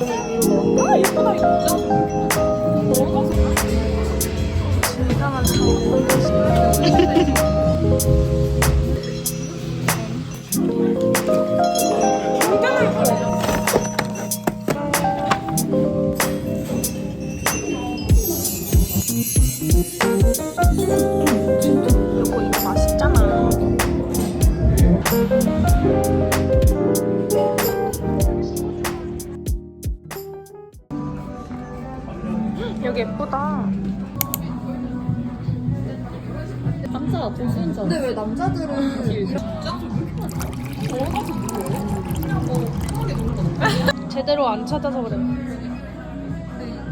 아 예쁘다 진짜. 진짜만 이 여기 예쁘다. 남자 도수인 줄 근데 왜 남자들은 제대로 안 찾아서 그래.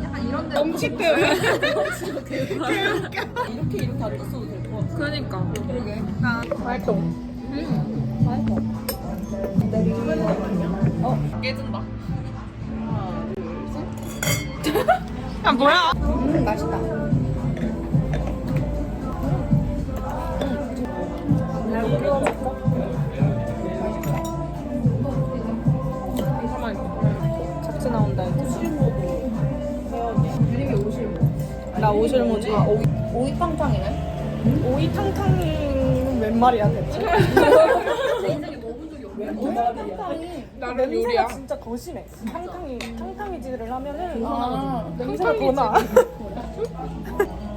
약간 이런 데 넘치대. 이렇게 이렇게 안 떴어도 될 것 같아. 그러니까. 그러게 활동. 깨진다. 아 뭐야? 음 맛있다 잡채 나온다 나 오실모지. 아 오이 오이탕탕이네 오이 탕탕이는 웬 말이야 대체? 오이탕탕이 나 냄새가 진짜 더 심해. 탕탕이 탕탕이지를 하면은 아 냄새가 더 나.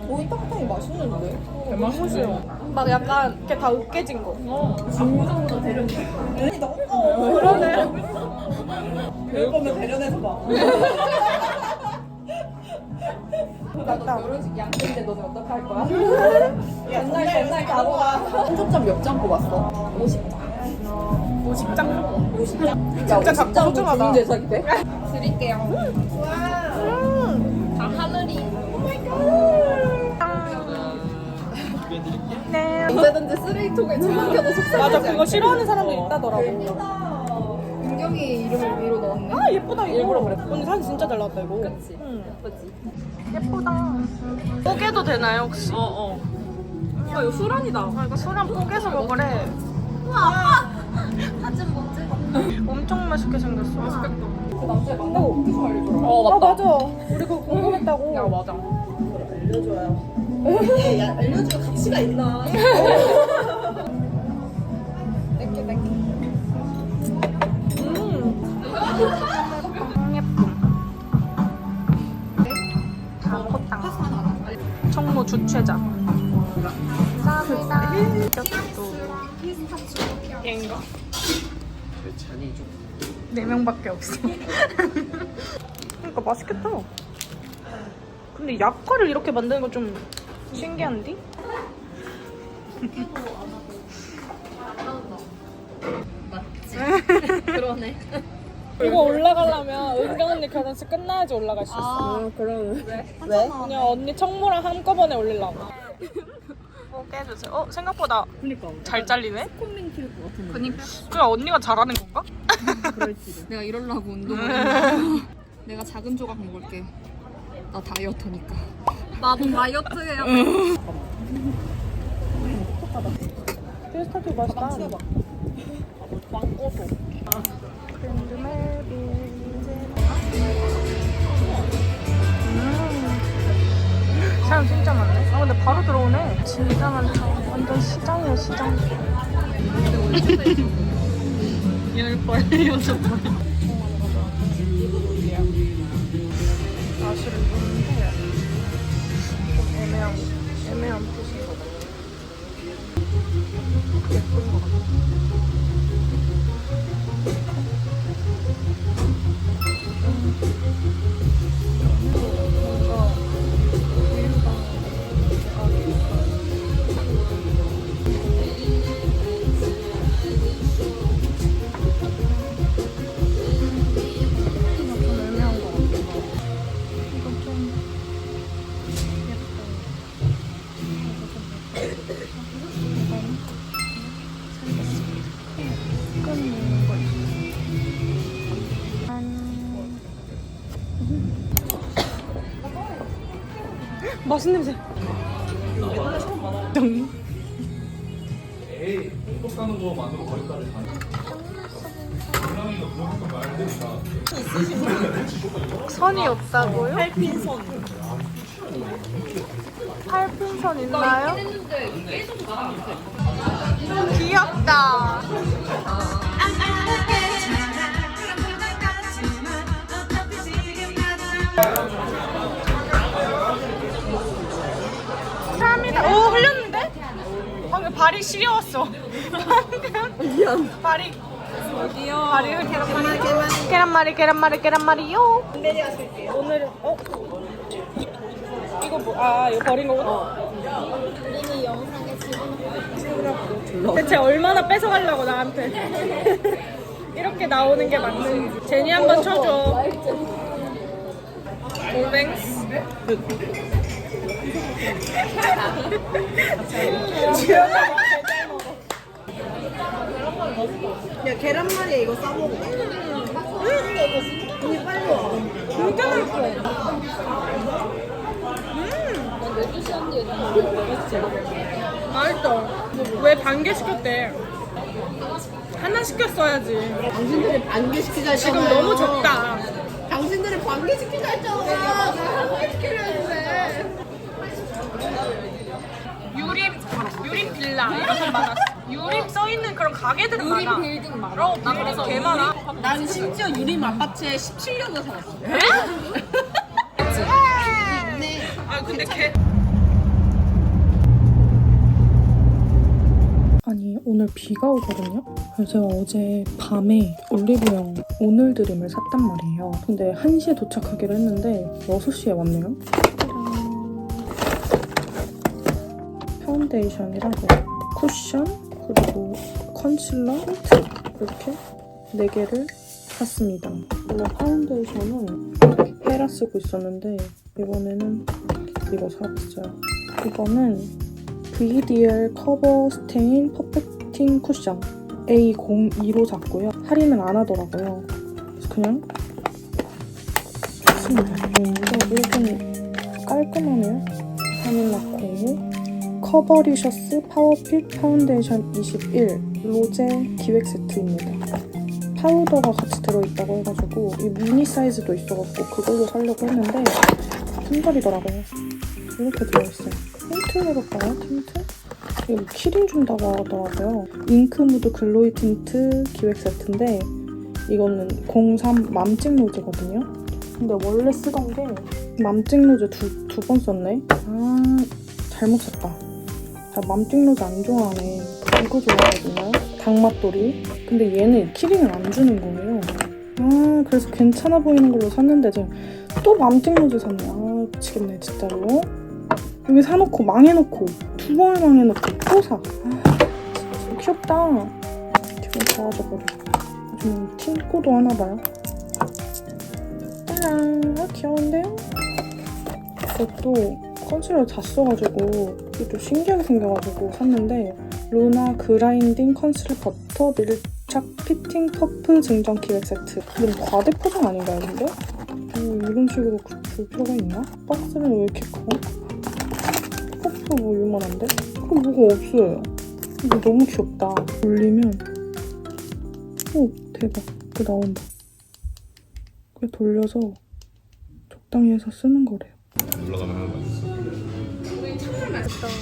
오이탕탕이 맛있는데 너무 싫어. 막 약간 이렇게 다 으깨진 거. 아니 너무 그러네. 그럴 거면 대련해서 봐 맞다. 결혼식 양인데 너는 어떡할 거야? 옛날 옛날 가보가 한점점 몇 장 뽑았어? 50 장 50장. 50장? 진짜 작고 소중하다. 대상이 돼? 드릴게요 다 하늘이 네. 언제든지 쓰레기통에 처박혀도 속상하지 맞아 그거 싫어하는 사람들 어. 있다더라고. 예쁘다 은경이 이름을 위로 넣었네 아 예쁘다 이거. 일부러 그랬어. 언니 사진 진짜 잘 나왔다 이거. 그치 응. 예쁘지 예쁘다. 뽀개도 되나요 혹시? 어 어. 아 이거 수란이다. 아 이거 소량 뽀개서 먹으래. 엄청 맛있게 생겼어. 맛있겠다. 그 남자애 만나고 어아 맞다. 맞아. 우리 그거 궁금했다고. 야 맞아. 알려줘요 얘 야, 알려줄 가치가 있나 땡큐 땡큐 음. 예쁨. 다 컸다. 청모 주최자. 감사합니다. 이것도 얘인가? 네 명밖에 없어. 그러니까 맛있겠다. 근데 약과를 이렇게 만드는 건 좀 신기한데? 그러네. 이거 올라가려면 은경 언니 결혼식 끝나야지 올라갈 수 있어. 아 그럼 왜? 왜? 그냥 언니 청모랑 한꺼번에 올리려고. 뽀개 해주세요. 어 생각보다 그니까. 잘 잘리네. 콤민 키울 것 같은데. 그니까 그냥 언니가 잘하는 건가? 내가 이럴라고 운동을 했나 내가 작은 조각 먹을게 나 다이어트니까 나도 다이어트해요 피스타치오 맛있다. 왕고소. 음. 사람 진짜 많네. 아 근데 바로 들어오네. 진짜 많다. 완전 시장이야 시장. 열 번, 여섯. 뭔가 맛있는 냄새. 에이, 톡 가는 거 만으로 거기까지 가는 선이 없다고요? 팔핀선. 팔핀선 있나요? 귀엽다. 감사합니다. 발이 시려웠어. 미안. 발이 어디요? 발이 계란말이 계란말이 계란말이 계란말이요. 오늘은 어? 이거 뭐? 아 이거 버린 거구나. 이미 영상에 집어넣고 대체 얼마나 뺏어가려고 나한테 이렇게 나오는 게 맞는지 제니 한번 쳐줘 올뱅스 야 계란말이에 이거 싸먹어. 언니 빨리 와. 진짜 맛있어 맛있어 왜 반 개 시켰대 하나 시켰어야지 당신들이 반개 시키자 지금 했잖아요. 너무 적다 당신들이 반개 시키자 했잖아. 한개 시키려 했는데. 유림 유림 빌라 이런 거 많았어 유림 써 있는 그런 가게들은 많아 빌딩 많아. 어 빌딩 개 많아 난 심지어 유림 아파트에 17년을 살았어. 아 근데 걔 아니 오늘 비가 오거든요? 그래서 제가 어제 밤에 올리브영 오늘 드림을 샀단 말이에요. 근데 1시에 도착하기로 했는데 6시에 왔네요. 파운데이션이랑 쿠션 그리고 컨실러 이렇게 4개를 샀습니다. 원래 파운데이션은 헤라 쓰고 있었는데 이번에는 이거 사봤어요. 이거는 VDL 커버 스테인 퍼펙팅 쿠션 A02로 샀고요. 할인은 안 하더라고요. 그래서 그냥 샀습니다. 음, 이거 좀 깔끔하네요. 하늘 낳고 커버리셔스 파워핏 파운데이션 21 로제 기획 세트입니다. 파우더가 같이 들어있다고 해가지고 이 미니 사이즈도 있어갖고 그걸로 살려고 했는데 품절이더라고요. 이렇게 들어있어요. 틴트 해볼까요? 틴트? 이게 뭐 키링 준다고 하더라고요. 잉크무드 글로이 틴트 기획 세트인데 이거는 03 맘찍 로즈거든요. 근데 원래 쓰던 게 맘찍 로즈 두 두 번 썼네. 아 잘못 샀다. 나 맘찍 로즈 안 좋아하네. 이거 좋아하거든요. 당맛돌이. 근데 얘는 키링을 안 주는 거예요. 아 그래서 괜찮아 보이는 걸로 샀는데 지금 또 맘찍 로즈 샀네. 아 미치겠네 진짜로. 여기 사놓고 망해놓고 두 번을 망해놓고 또 사. 아, 진짜 귀엽다. 기분 좋아져버려. 요즘 틴코도 하나 봐요. 짜란. 아, 귀여운데요? 이것도 컨실러 다 써가지고 이것도 신기하게 생겨가지고 샀는데 루나 그라인딩 컨실러 버터 밀착 피팅 퍼프 증정 기획 세트. 이건 과대 포장 아닌가요, 근데? 뭐 이런 식으로 그- 줄 필요가 있나? 박스는 왜 이렇게 커? 컵도 뭐 유만한데? 그럼 뭐가 없어요. 이거 너무 귀엽다. 올리면 오 대박. 그 나온다. 그래 돌려서 적당히 해서 쓰는 거래요. 올라가면 거야.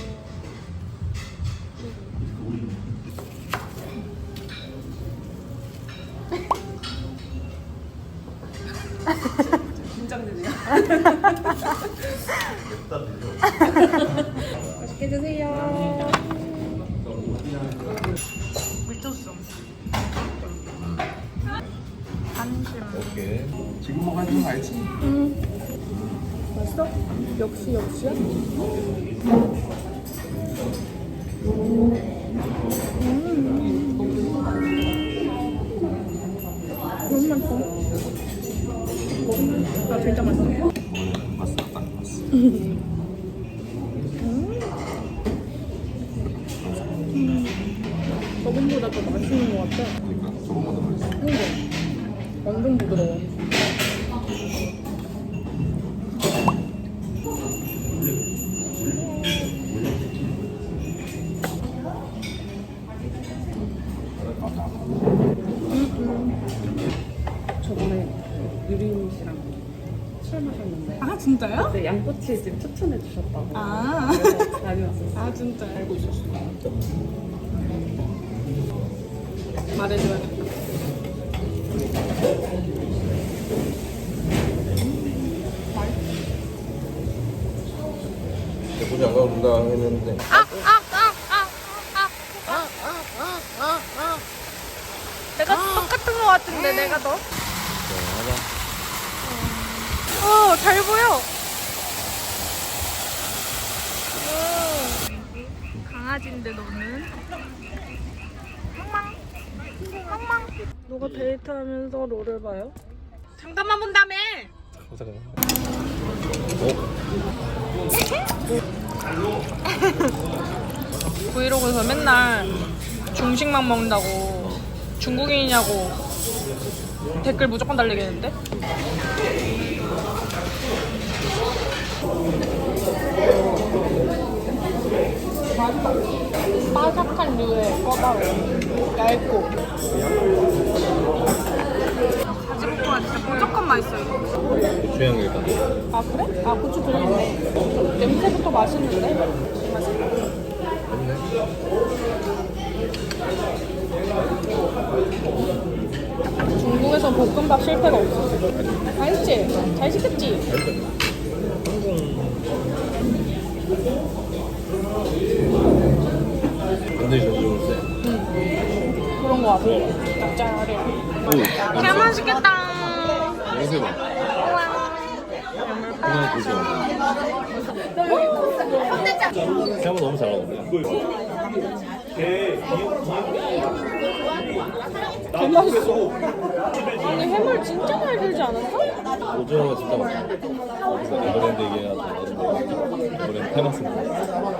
맛있게 드세요 미쳤어 안심 오케이. 지금 먹어야 되는 거 알지? 맛 있어? 역시 역시야? 너무 맛있어. 아 진짜 맛있어. 맛있어, 딱 맛있어. 저번보다 더 맛있는 것 같아. 그러니까 저번보다 맛있어. 완전 부드러워. 양꼬치 집 추천해 주셨다고 아, 그래서 다녀왔었어요. 아 진짜 알고 있었어. 말해줘야겠다. 보지 안 가본다 했는데 내가 똑같은 거 같은데 내가 더. 어, 잘 보여. 강아지인데 너는? 멍멍. 멍멍. 누가 데이트하면서 롤을 봐요? 잠깐만 본다며. 브이로그에서 맨날 중식만 먹는다고 중국인이냐고 댓글 무조건 달리겠는데? 바삭한 류의 꿔바로 얇고 가지볶음밥 진짜 무조건 맛있어 이거 취향일까? 아 그래? 아 고추 들어있네 냄새부터 맛있는데? 중국에서 볶음밥 실패가 없어 다 했지? 잘 시켰지? 그런 거 같아 개 맛있겠다 냄새 봐 그냥 보지 마 생각보다 너무 잘 나오네 개 맛있어 아니 해물 진짜 잘 들지 않았어? 오징어가 진짜 맛있어 에버랜드 얘기해가지고 에버랜드 테마스입니다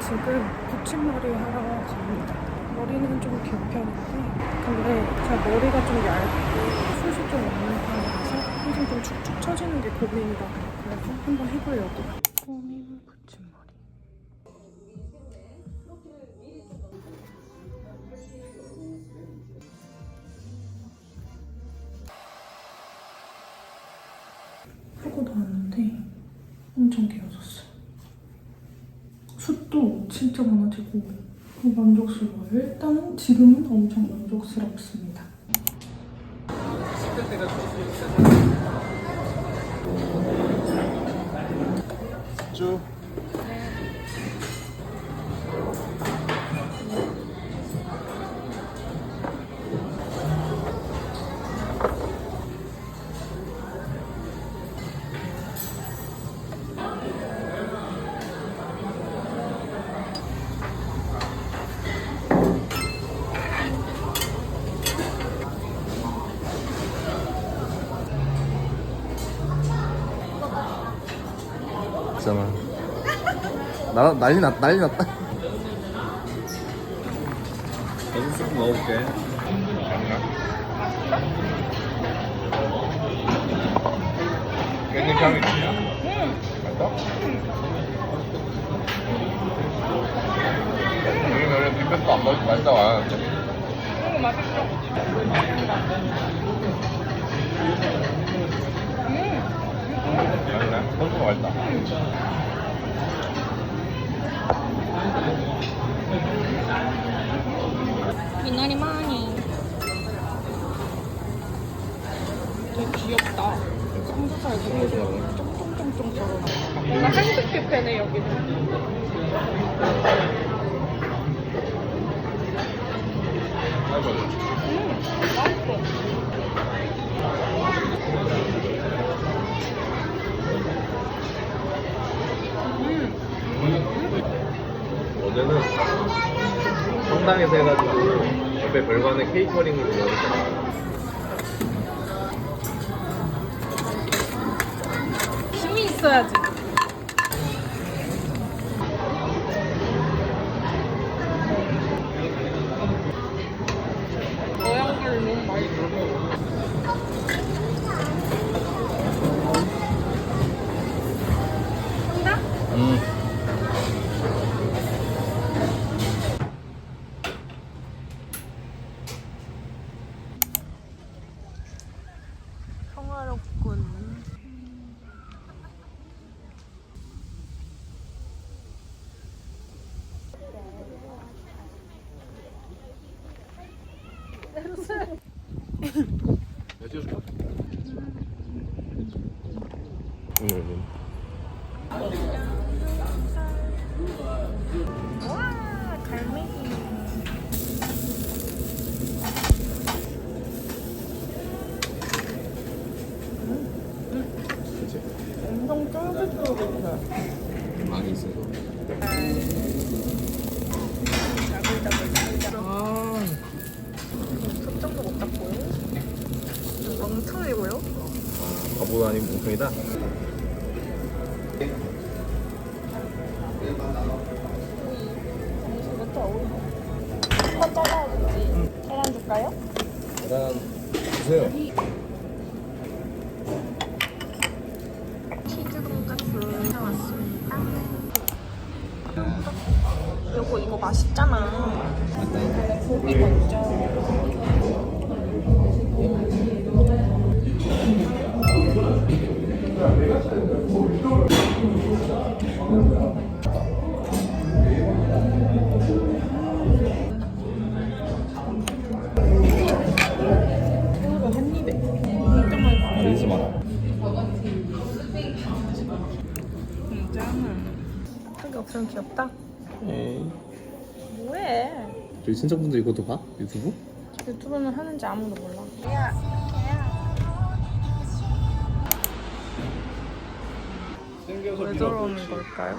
지금 붙임머리 하러 갑니다. 머리는 좀 긴 편인데 근데 제 머리가 좀 얇고 숱이 좀 없는 편이라서 항상 좀 축축 처지는 게 고민이다. 그래서 한번 해보려고. 꾸밈 붙임머리. 하고 나왔는데 엄청. 숱도 진짜 많아지고 그 만족스러워요. 일단은 지금은 엄청 만족스럽습니다. 쭉 나, 난리 났 난리 났다. 여기 스프 넣어볼게. 깻잎 향이 있냐? 맞다? 여기 원래 빈백도 안 맛있 맛있다 와 맛있네? 소스가 맛있다 미나리 많이 되게 귀엽다. 삼겹살 되게 쫑쫑쫑쫑 썰어 한식 뷔페네 여기는 성당에서 해가지고 옆에 별관에 케이터링을 먹었잖아 힘이 있어야지. 모양들 너무 맛있어 내 찍어 바보 아닌 몽둥이다. 한번 잘라야겠지. 계란 주세요. 치즈 돈까스 사왔습니다. 요거 이거 맛있잖아. 알리지 마라. 크게 없으면 귀엽다. 에이. 뭐해? 저희 친척분들 이것도 봐? 유튜브? 유튜브는 하는지 아무도 몰라. 생 왜 저러는 걸까요?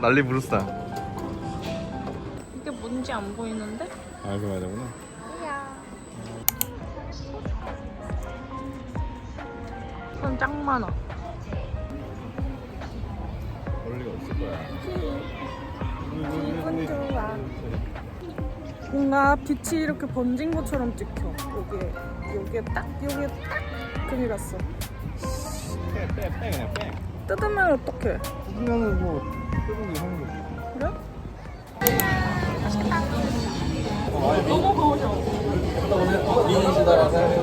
난리 부르스다. 이게 뭔지 안 보이는데? 아, 이렇게 봐야 되구나. 손 짱 많아. 그럴 리가 없을 거야. 기분 좋아. 뭔가 빛이 이렇게 번진 것처럼 찍혀. 여기에, 여기에 딱, 여기에 딱 금이 갔어. 빼, 빼, 빼, 그냥 빼. 뜯으면 어떡해? 그러면은 뭐, 빼보기 하는 거지. 그래? 미인시다라 생각해.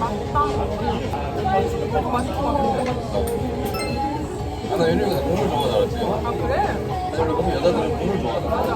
아, 나 요즘에 몸을 좋아하잖아, 알았지? 아, 그래? 원래 보면 여자들은 몸을 좋아하잖아.